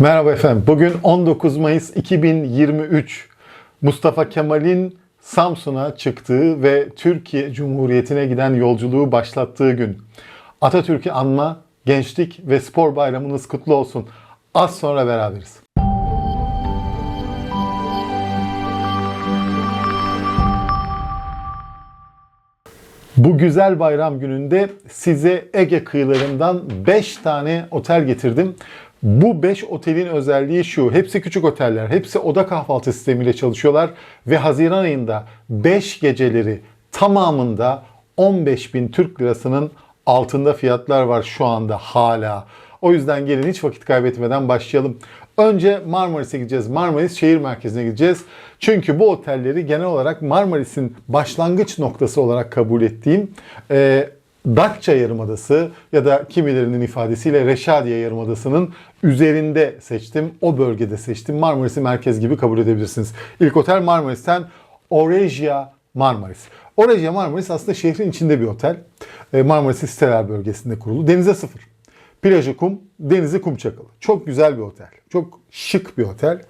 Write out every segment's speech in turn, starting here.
Merhaba efendim. Bugün 19 Mayıs 2023. Mustafa Kemal'in Samsun'a çıktığı ve Türkiye Cumhuriyeti'ne giden yolculuğu başlattığı gün. Atatürk'ü anma, gençlik ve spor bayramınız kutlu olsun. Az sonra beraberiz. Bu güzel bayram gününde size Ege kıyılarından 5 tane otel getirdim. Bu 5 otelin özelliği şu. Hepsi küçük oteller. Hepsi oda kahvaltı sistemiyle çalışıyorlar. Ve Haziran ayında 5 geceleri tamamında 15 bin Türk lirasının altında fiyatlar var şu anda hala. O yüzden gelin hiç vakit kaybetmeden başlayalım. Önce Marmaris'e gideceğiz. Marmaris şehir merkezine gideceğiz. Çünkü bu otelleri genel olarak Marmaris'in başlangıç noktası olarak kabul ettiğim e, Datça Yarımadası ya da kimilerinin ifadesiyle Reşadiye Yarımadası'nın üzerinde seçtim. O bölgede seçtim. Marmaris'i merkez gibi kabul edebilirsiniz. İlk otel Marmaris'ten Oregia Marmaris. Oregia Marmaris aslında şehrin içinde bir otel. E, Marmaris siteler bölgesinde kurulu. Denize sıfır. Plajı kum, denizi kum çakılı. Çok güzel bir otel. Çok şık bir otel.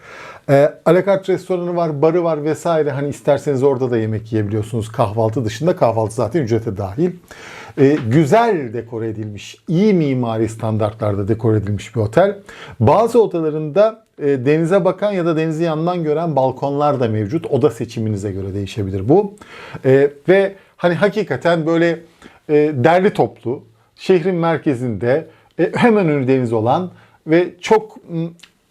E, alakart restoranı var, barı var vesaire. Hani isterseniz orada da yemek yiyebiliyorsunuz kahvaltı dışında. Kahvaltı zaten ücrete dahil. E, güzel dekore edilmiş, iyi mimari standartlarda dekore edilmiş bir otel. Bazı odalarında e, denize bakan ya da denizi yandan gören balkonlar da mevcut. Oda seçiminize göre değişebilir bu. E, ve hani hakikaten böyle e, derli toplu, şehrin merkezinde hemen önü deniz olan ve çok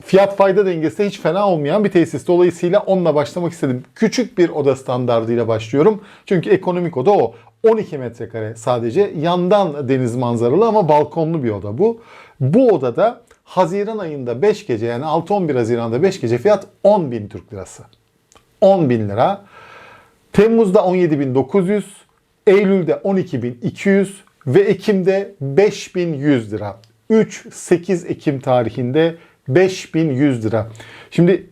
fiyat fayda dengesi de hiç fena olmayan bir tesis. Dolayısıyla onunla başlamak istedim. Küçük bir oda standardıyla başlıyorum. Çünkü ekonomik oda o. 12 metrekare sadece. Yandan deniz manzaralı ama balkonlu bir oda bu. Bu odada Haziran ayında 5 gece yani 6-11 Haziran'da 5 gece fiyat 10 bin Türk lirası. 10 bin lira. Temmuz'da 17.900, Eylül'de 12.200 ve Ekim'de 5.100 lira. 3-8 Ekim tarihinde 5.100 lira. Şimdi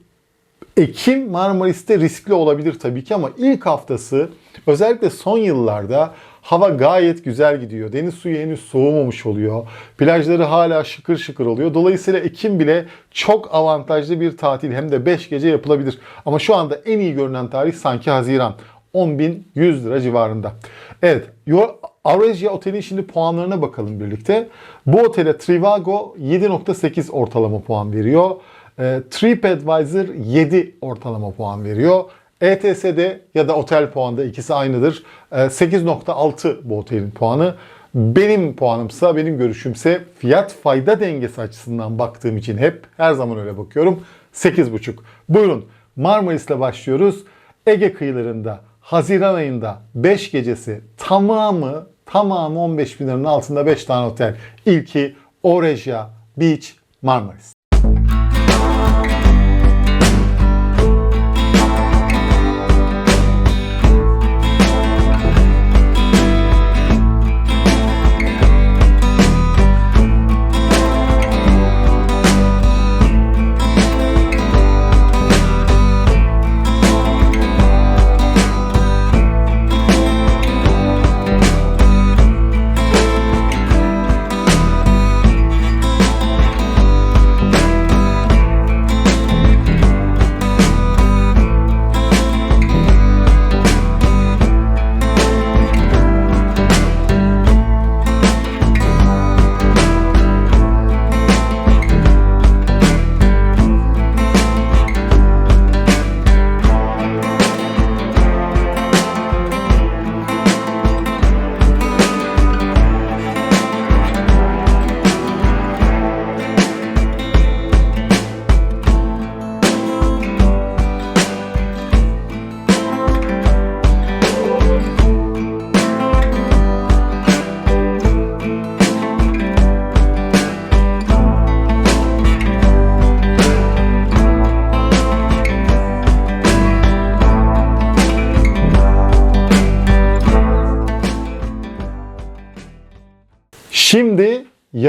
Ekim Marmaris'te riskli olabilir tabii ki ama ilk haftası özellikle son yıllarda hava gayet güzel gidiyor. Deniz suyu henüz soğumamış oluyor. Plajları hala şıkır şıkır oluyor. Dolayısıyla Ekim bile çok avantajlı bir tatil hem de 5 gece yapılabilir. Ama şu anda en iyi görünen tarih sanki Haziran. 10.100 lira civarında. Evet, Aurasia Otel'in şimdi puanlarına bakalım birlikte. Bu otele Trivago 7.8 ortalama puan veriyor. E, TripAdvisor 7 ortalama puan veriyor. ETS'de ya da otel puanda ikisi aynıdır. E, 8.6 bu otelin puanı. Benim puanımsa, benim görüşümse fiyat fayda dengesi açısından baktığım için hep her zaman öyle bakıyorum. 8.5. Buyurun Marmaris'le başlıyoruz. Ege kıyılarında Haziran ayında 5 gecesi tamamı tamamı 15 bin liranın altında 5 tane otel. İlki Oreja Beach Marmaris.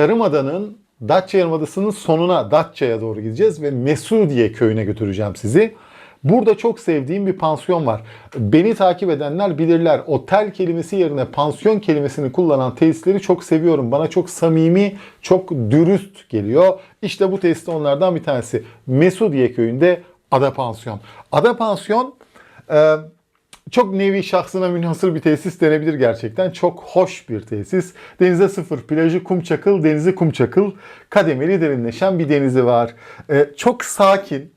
Yarımada'nın Datça Yarımadası'nın sonuna Datça'ya doğru gideceğiz ve Mesudiye köyüne götüreceğim sizi. Burada çok sevdiğim bir pansiyon var. Beni takip edenler bilirler. Otel kelimesi yerine pansiyon kelimesini kullanan tesisleri çok seviyorum. Bana çok samimi, çok dürüst geliyor. İşte bu tesis onlardan bir tanesi. Mesudiye köyünde Ada Pansiyon. Ada Pansiyon e, çok nevi şahsına münhasır bir tesis denebilir gerçekten. Çok hoş bir tesis. Denize sıfır, plajı kum çakıl, denizi kum çakıl. Kademeli derinleşen bir denizi var. Ee, çok sakin,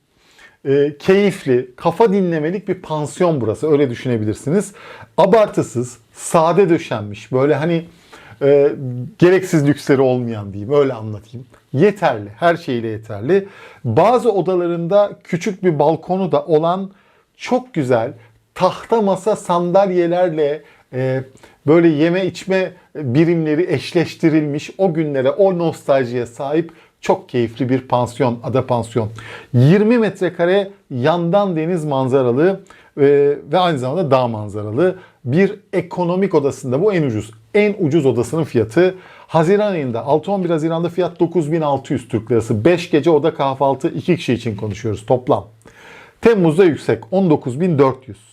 e, keyifli, kafa dinlemelik bir pansiyon burası. Öyle düşünebilirsiniz. Abartısız, sade döşenmiş. Böyle hani e, gereksiz lüksleri olmayan diyeyim. Öyle anlatayım. Yeterli. Her şeyle yeterli. Bazı odalarında küçük bir balkonu da olan çok güzel tahta masa sandalyelerle e, böyle yeme içme birimleri eşleştirilmiş o günlere, o nostaljiye sahip çok keyifli bir pansiyon, ada pansiyon. 20 metrekare yandan deniz manzaralı e, ve aynı zamanda dağ manzaralı bir ekonomik odasında bu en ucuz. En ucuz odasının fiyatı Haziran ayında 6-11 Haziran'da fiyat 9600 Türk Lirası. 5 gece oda kahvaltı 2 kişi için konuşuyoruz toplam. Temmuz'da yüksek 19.400.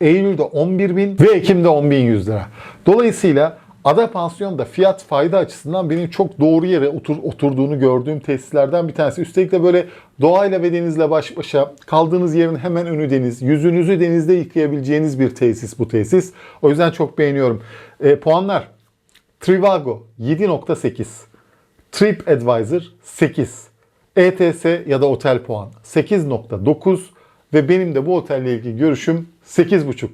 Eylül'de 11.000 ve Ekim'de 10.100 lira. Dolayısıyla Ada Pansiyon'da fiyat fayda açısından benim çok doğru yere otur, oturduğunu gördüğüm tesislerden bir tanesi. Üstelik de böyle doğayla ve denizle baş başa kaldığınız yerin hemen önü deniz. Yüzünüzü denizde yıkayabileceğiniz bir tesis bu tesis. O yüzden çok beğeniyorum. E, puanlar Trivago 7.8 TripAdvisor 8 ETS ya da otel puan 8.9 ve benim de bu otelle ilgili görüşüm 8.5.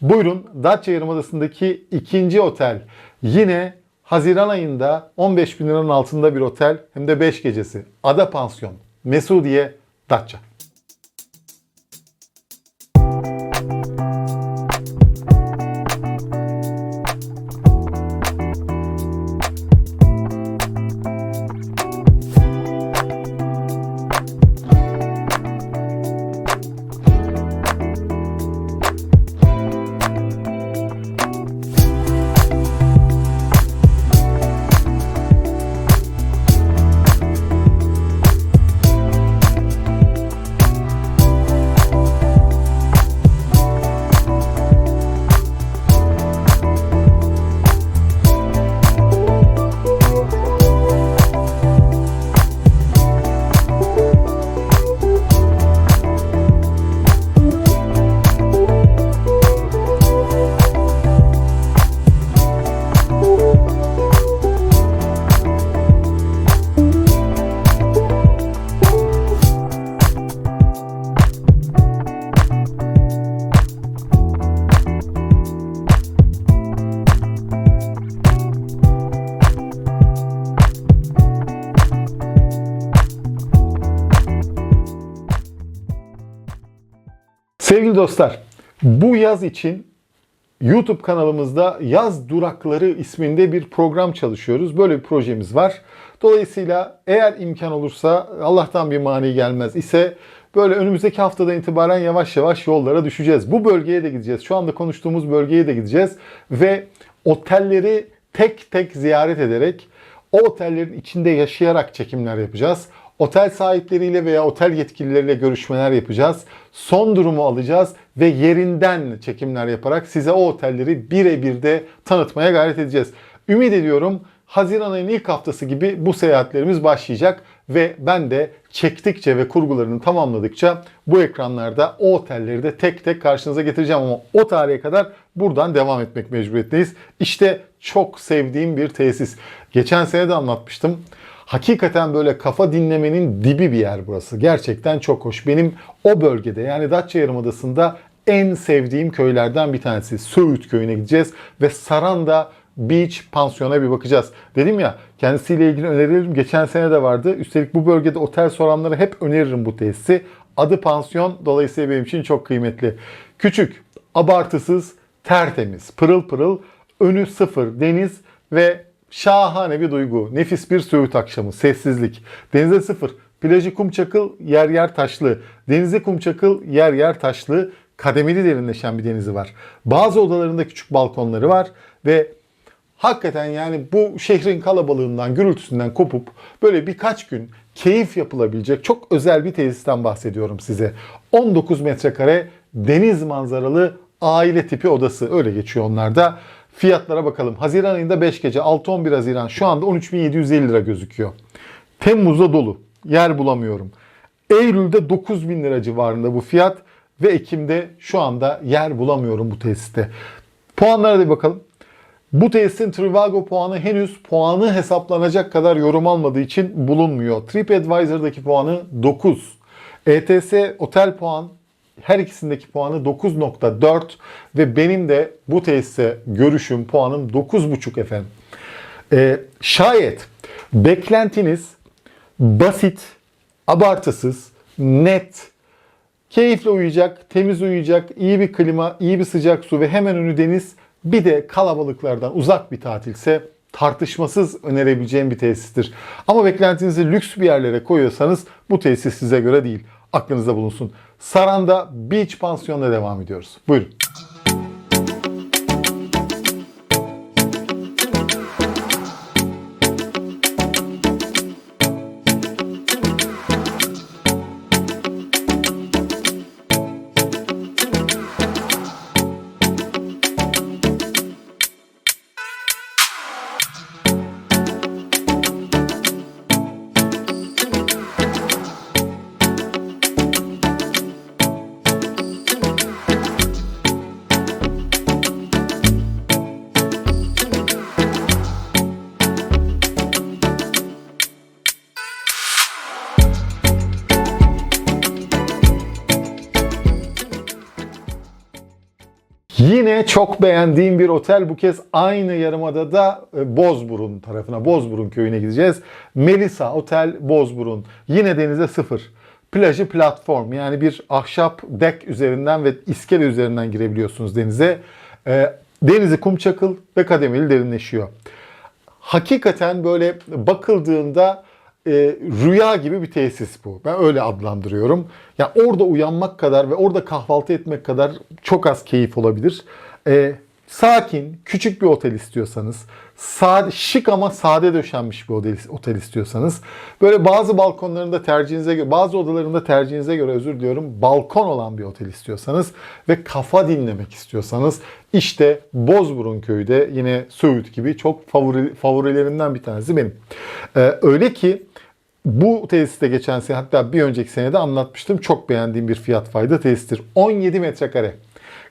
Buyurun Datça Yarımadası'ndaki ikinci otel. Yine Haziran ayında 15 bin liranın altında bir otel hem de 5 gecesi. Ada Pansiyon, Mesudiye, Datça. Sevgili dostlar, bu yaz için YouTube kanalımızda Yaz Durakları isminde bir program çalışıyoruz. Böyle bir projemiz var. Dolayısıyla eğer imkan olursa Allah'tan bir mani gelmez ise böyle önümüzdeki haftadan itibaren yavaş yavaş yollara düşeceğiz. Bu bölgeye de gideceğiz. Şu anda konuştuğumuz bölgeye de gideceğiz ve otelleri tek tek ziyaret ederek o otellerin içinde yaşayarak çekimler yapacağız. Otel sahipleriyle veya otel yetkilileriyle görüşmeler yapacağız. Son durumu alacağız ve yerinden çekimler yaparak size o otelleri birebir de tanıtmaya gayret edeceğiz. Ümit ediyorum Haziran ayının ilk haftası gibi bu seyahatlerimiz başlayacak ve ben de çektikçe ve kurgularını tamamladıkça bu ekranlarda o otelleri de tek tek karşınıza getireceğim ama o tarihe kadar buradan devam etmek mecburiyetindeyiz. İşte çok sevdiğim bir tesis. Geçen sene de anlatmıştım. Hakikaten böyle kafa dinlemenin dibi bir yer burası. Gerçekten çok hoş. Benim o bölgede yani Datça Yarımadası'nda en sevdiğim köylerden bir tanesi. Söğüt köyüne gideceğiz ve Saranda Beach pansiyona bir bakacağız. Dedim ya kendisiyle ilgili önerilerim geçen sene de vardı. Üstelik bu bölgede otel soranlara hep öneririm bu tesisi. Adı pansiyon dolayısıyla benim için çok kıymetli. Küçük, abartısız, tertemiz, pırıl pırıl, önü sıfır deniz ve şahane bir duygu. Nefis bir Söğüt akşamı, sessizlik. Denize sıfır, plajı kum çakıl, yer yer taşlı. Denize kum çakıl, yer yer taşlı. Kademeli derinleşen bir denizi var. Bazı odalarında küçük balkonları var ve hakikaten yani bu şehrin kalabalığından, gürültüsünden kopup böyle birkaç gün keyif yapılabilecek çok özel bir tesisten bahsediyorum size. 19 metrekare deniz manzaralı aile tipi odası öyle geçiyor onlarda. Fiyatlara bakalım. Haziran ayında 5 gece 6-11 Haziran şu anda 13.750 lira gözüküyor. Temmuz'da dolu. Yer bulamıyorum. Eylül'de 9000 lira civarında bu fiyat ve Ekim'de şu anda yer bulamıyorum bu tesiste. Puanlara da bakalım. Bu tesisin Trivago puanı henüz puanı hesaplanacak kadar yorum almadığı için bulunmuyor. TripAdvisor'daki puanı 9. ETS otel puan her ikisindeki puanı 9.4 ve benim de bu tesise görüşüm puanım 9.5 efendim. Ee, şayet beklentiniz basit, abartısız, net, keyifle uyuyacak, temiz uyuyacak, iyi bir klima, iyi bir sıcak su ve hemen önü deniz bir de kalabalıklardan uzak bir tatilse tartışmasız önerebileceğim bir tesistir. Ama beklentinizi lüks bir yerlere koyuyorsanız bu tesis size göre değil. Aklınızda bulunsun. Saranda Beach Pansiyon'da devam ediyoruz. Buyurun. Yine çok beğendiğim bir otel. Bu kez aynı yarımadada e, Bozburun tarafına, Bozburun köyüne gideceğiz. Melisa Otel Bozburun. Yine denize sıfır. Plajı platform yani bir ahşap dek üzerinden ve iskele üzerinden girebiliyorsunuz denize. E, Denizi kum çakıl ve kademeli derinleşiyor. Hakikaten böyle bakıldığında e, rüya gibi bir tesis bu. Ben öyle adlandırıyorum. Yani orada uyanmak kadar ve orada kahvaltı etmek kadar çok az keyif olabilir. E, sakin, küçük bir otel istiyorsanız, sade, şık ama sade döşenmiş bir otel, otel istiyorsanız, böyle bazı balkonlarında tercihinize göre, bazı odalarında tercihinize göre özür diliyorum, balkon olan bir otel istiyorsanız ve kafa dinlemek istiyorsanız, işte Bozburun köyü de yine Söğüt gibi çok favori, favorilerimden bir tanesi benim. E, öyle ki bu tesiste geçen sene hatta bir önceki senede anlatmıştım. Çok beğendiğim bir fiyat fayda tesistir. 17 metrekare.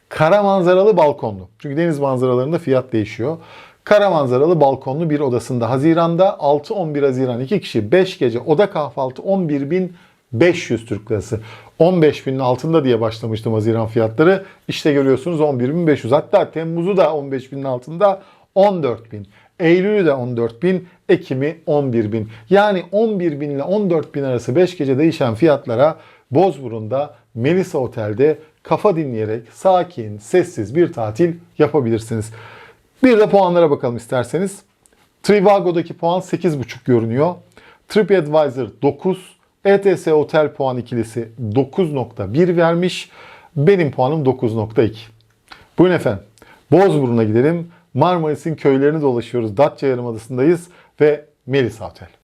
Kara manzaralı balkonlu. Çünkü deniz manzaralarında fiyat değişiyor. Kara manzaralı balkonlu bir odasında. Haziranda 6-11 Haziran 2 kişi 5 gece oda kahvaltı 11.500 Türk Lirası. 15.000'in altında diye başlamıştım Haziran fiyatları. İşte görüyorsunuz 11.500. Hatta Temmuz'u da 15.000'in altında 14.000. Eylül'ü de 14.000, Ekim'i 11.000. Yani 11.000 ile 14.000 arası 5 gece değişen fiyatlara Bozburun'da Melisa Otel'de kafa dinleyerek sakin, sessiz bir tatil yapabilirsiniz. Bir de puanlara bakalım isterseniz. Trivago'daki puan 8.5 görünüyor. TripAdvisor 9, ETS Otel puan ikilisi 9.1 vermiş. Benim puanım 9.2. Buyurun efendim. Bozburun'a gidelim. Marmaris'in köylerini dolaşıyoruz. Datça Yarımadası'ndayız ve Melisa Otel.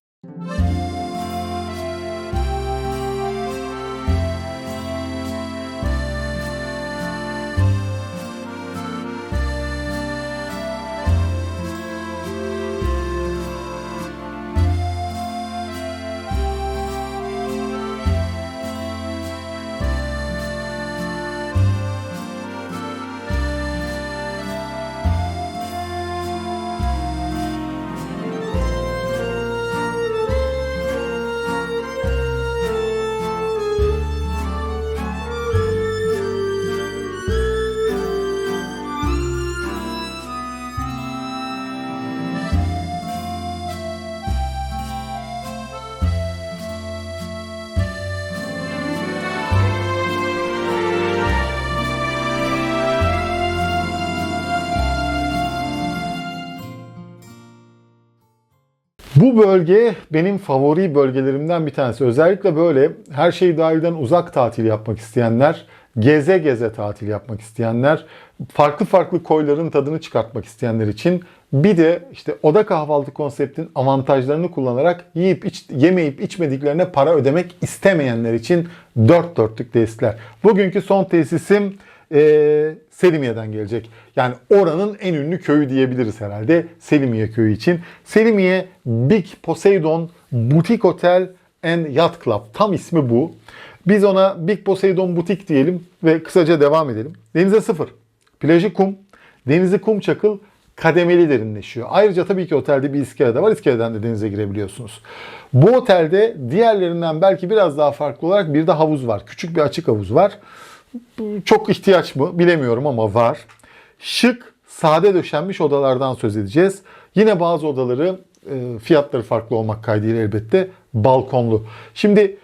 Bu bölge benim favori bölgelerimden bir tanesi. Özellikle böyle her şey dahilden uzak tatil yapmak isteyenler, geze geze tatil yapmak isteyenler, farklı farklı koyların tadını çıkartmak isteyenler için Bir de işte oda kahvaltı konseptin avantajlarını kullanarak yiyip iç, yemeyip içmediklerine para ödemek istemeyenler için dört dörtlük tesisler. Bugünkü son tesisim e, Selimiye'den gelecek. Yani oranın en ünlü köyü diyebiliriz herhalde Selimiye köyü için. Selimiye Big Poseidon Boutique Hotel and Yacht Club. Tam ismi bu. Biz ona Big Poseidon Boutique diyelim ve kısaca devam edelim. Denize sıfır. Plajı kum. Denizi kum çakıl kademeli derinleşiyor. Ayrıca tabii ki otelde bir iskele de var. İskeleden de denize girebiliyorsunuz. Bu otelde diğerlerinden belki biraz daha farklı olarak bir de havuz var. Küçük bir açık havuz var. Çok ihtiyaç mı bilemiyorum ama var. Şık, sade döşenmiş odalardan söz edeceğiz. Yine bazı odaları e, fiyatları farklı olmak kaydıyla elbette balkonlu. Şimdi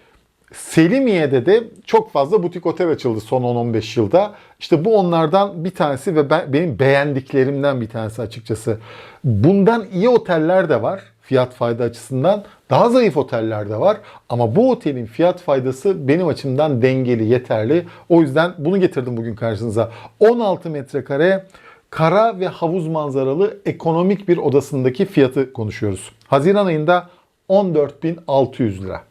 Selimiye'de de çok fazla butik otel açıldı son 10-15 yılda. İşte bu onlardan bir tanesi ve ben, benim beğendiklerimden bir tanesi açıkçası. Bundan iyi oteller de var fiyat fayda açısından. Daha zayıf oteller de var. Ama bu otelin fiyat faydası benim açımdan dengeli, yeterli. O yüzden bunu getirdim bugün karşınıza. 16 metrekare kara ve havuz manzaralı ekonomik bir odasındaki fiyatı konuşuyoruz. Haziran ayında 14.600 lira.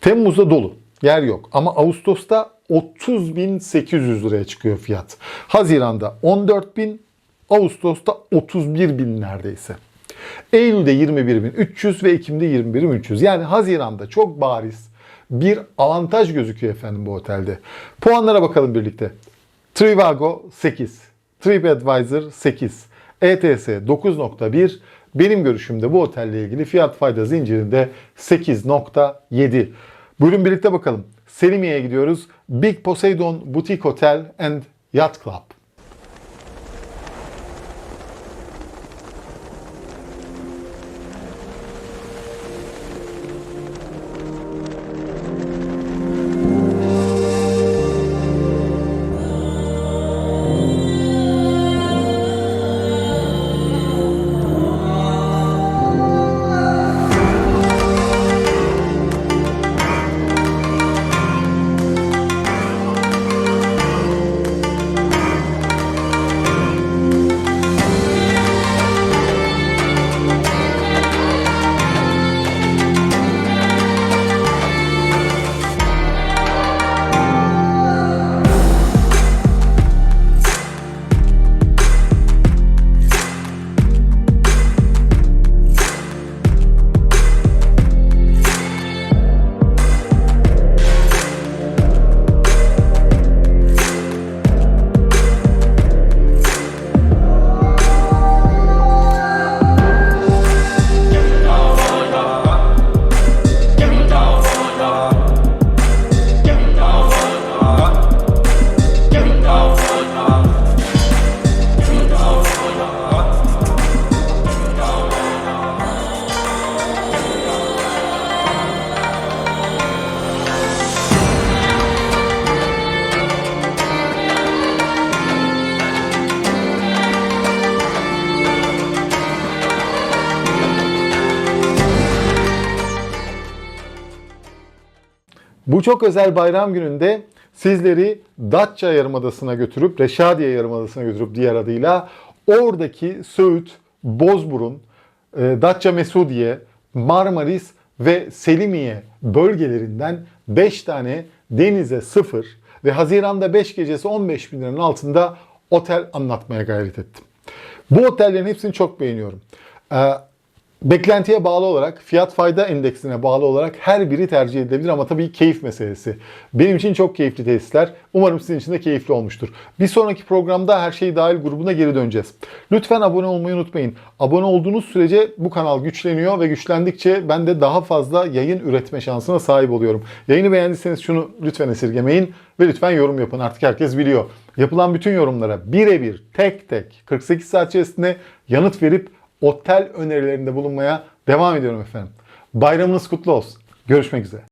Temmuz'da dolu. Yer yok. Ama Ağustos'ta 30.800 liraya çıkıyor fiyat. Haziran'da 14.000, Ağustos'ta 31.000 neredeyse. Eylül'de 21.300 ve Ekim'de 21.300. Yani Haziran'da çok bariz bir avantaj gözüküyor efendim bu otelde. Puanlara bakalım birlikte. Trivago 8, TripAdvisor 8, ETS 9.1, benim görüşümde bu otelle ilgili fiyat fayda zincirinde 8.7. Buyurun birlikte bakalım. Selimiye'ye gidiyoruz. Big Poseidon Boutique Hotel and Yacht Club. Bu çok özel bayram gününde sizleri Datça Yarımadası'na götürüp, Reşadiye Yarımadası'na götürüp diğer adıyla oradaki Söğüt, Bozburun, e, Datça Mesudiye, Marmaris ve Selimiye bölgelerinden 5 tane denize sıfır ve Haziran'da 5 gecesi 15 bin liranın altında otel anlatmaya gayret ettim. Bu otellerin hepsini çok beğeniyorum. Beklentiye bağlı olarak, fiyat fayda endeksine bağlı olarak her biri tercih edilebilir ama tabii keyif meselesi. Benim için çok keyifli tesisler. Umarım sizin için de keyifli olmuştur. Bir sonraki programda her şey dahil grubuna geri döneceğiz. Lütfen abone olmayı unutmayın. Abone olduğunuz sürece bu kanal güçleniyor ve güçlendikçe ben de daha fazla yayın üretme şansına sahip oluyorum. Yayını beğendiyseniz şunu lütfen esirgemeyin ve lütfen yorum yapın. Artık herkes biliyor. Yapılan bütün yorumlara birebir tek tek 48 saat içerisinde yanıt verip otel önerilerinde bulunmaya devam ediyorum efendim. Bayramınız kutlu olsun. Görüşmek üzere.